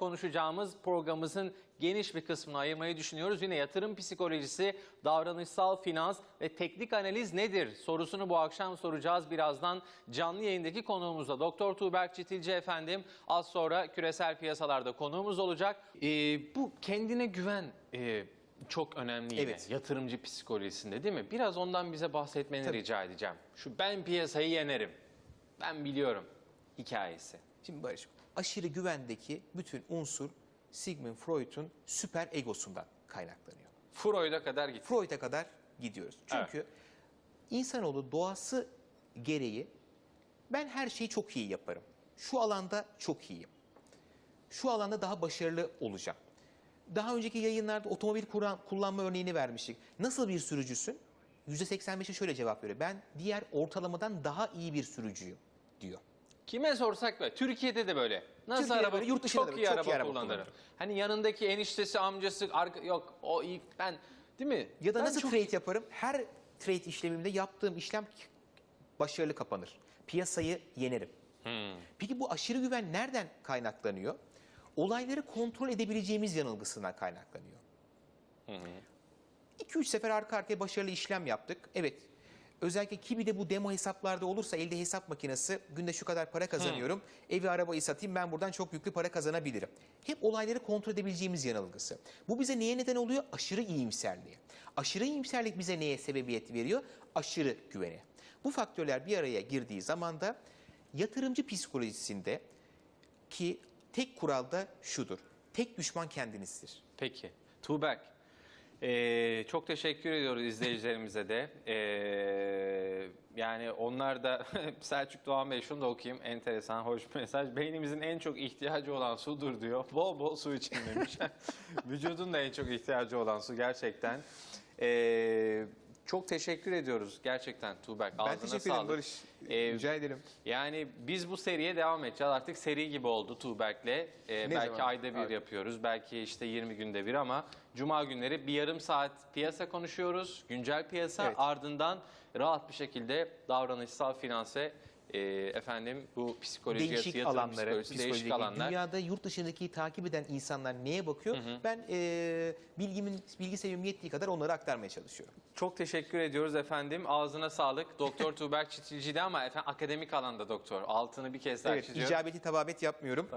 konuşacağımız programımızın geniş bir kısmını ayırmayı düşünüyoruz. Yine yatırım psikolojisi, davranışsal finans ve teknik analiz nedir sorusunu bu akşam soracağız. Birazdan canlı yayındaki konuğumuzla Doktor Tuğberk Çitilci efendim az sonra küresel piyasalarda konuğumuz olacak. Ee, bu kendine güven e, çok önemli yine Evet. yatırımcı psikolojisinde değil mi? Biraz ondan bize bahsetmeni Tabii. rica edeceğim. Şu ben piyasayı yenerim, ben biliyorum hikayesi. Şimdi Barış, aşırı güvendeki bütün unsur Sigmund Freud'un süper egosundan kaynaklanıyor. Freud'a kadar gitti. Freud'a kadar gidiyoruz. Çünkü insanoğlu doğası gereği ben her şeyi çok iyi yaparım. Şu alanda çok iyiyim. Şu alanda daha başarılı olacağım. Daha önceki yayınlarda otomobil kuran, kullanma örneğini vermiştik. Nasıl bir sürücüsün? %85'i şöyle cevap veriyor. Ben diğer ortalamadan daha iyi bir sürücüyüm diyor. Kime sorsak böyle. Türkiye'de de böyle. Nasıl Türkiye'de araba? böyle, yurt dışında çok da iyi çok araba iyi araba kullanırım. kullanırım. Hani yanındaki eniştesi, amcası, arka, yok o iyi ben değil mi? Ya da Ben nasıl çok- trade yaparım? Her trade işlemimde yaptığım işlem başarılı kapanır. Piyasayı yenerim. Peki bu aşırı güven nereden kaynaklanıyor? Olayları kontrol edebileceğimiz yanılgısından kaynaklanıyor. 2-3 sefer arka arkaya başarılı işlem yaptık. Evet. Özellikle Kibi'de bu demo hesaplarda olursa elde hesap makinesi günde şu kadar para kazanıyorum. Evi arabayı satayım ben buradan çok yüklü para kazanabilirim. Hep olayları kontrol edebileceğimiz yanılgısı. Bu bize neye neden oluyor? Aşırı iyimserliğe. Aşırı iyimserlik bize neye sebebiyet veriyor? Aşırı güvene. Bu faktörler bir araya girdiği zaman da yatırımcı psikolojisinde ki tek kural da şudur. Tek düşman kendinizdir. Peki. Tuğberk. Ee, çok teşekkür ediyoruz izleyicilerimize de. Ee, yani onlar da Selçuk Doğan Bey şunu da okuyayım. Enteresan, hoş bir mesaj. Beynimizin en çok ihtiyacı olan sudur diyor. Bol bol su için demiş. Vücudun da en çok ihtiyacı olan su gerçekten. Ee, çok teşekkür ediyoruz gerçekten Tuğberk. Ben Ağzına teşekkür ederim sağlık. Barış. Ee, Rica ederim. Yani biz bu seriye devam edeceğiz. Artık seri gibi oldu Tuğberk'le. Ee, belki zaman? ayda bir Abi. yapıyoruz. Belki işte 20 günde bir ama cuma günleri bir yarım saat piyasa konuşuyoruz. Güncel piyasa Evet. ardından rahat bir şekilde davranışsal finanse e, efendim bu psikoloji değişik yatırım alanları, psikolojisi, değişik psikolojik alanlar. dünyada yurt dışındaki takip eden insanlar neye bakıyor? Ben e, bilgimin bilgi seviyem yettiği kadar onları aktarmaya çalışıyorum. Çok teşekkür ediyoruz efendim. Ağzına sağlık. Doktor Tuğberk Çitilci'de ama efendim akademik alanda doktor. Altını bir kez daha Evet, çiziyorum. icabeti tababet yapmıyorum.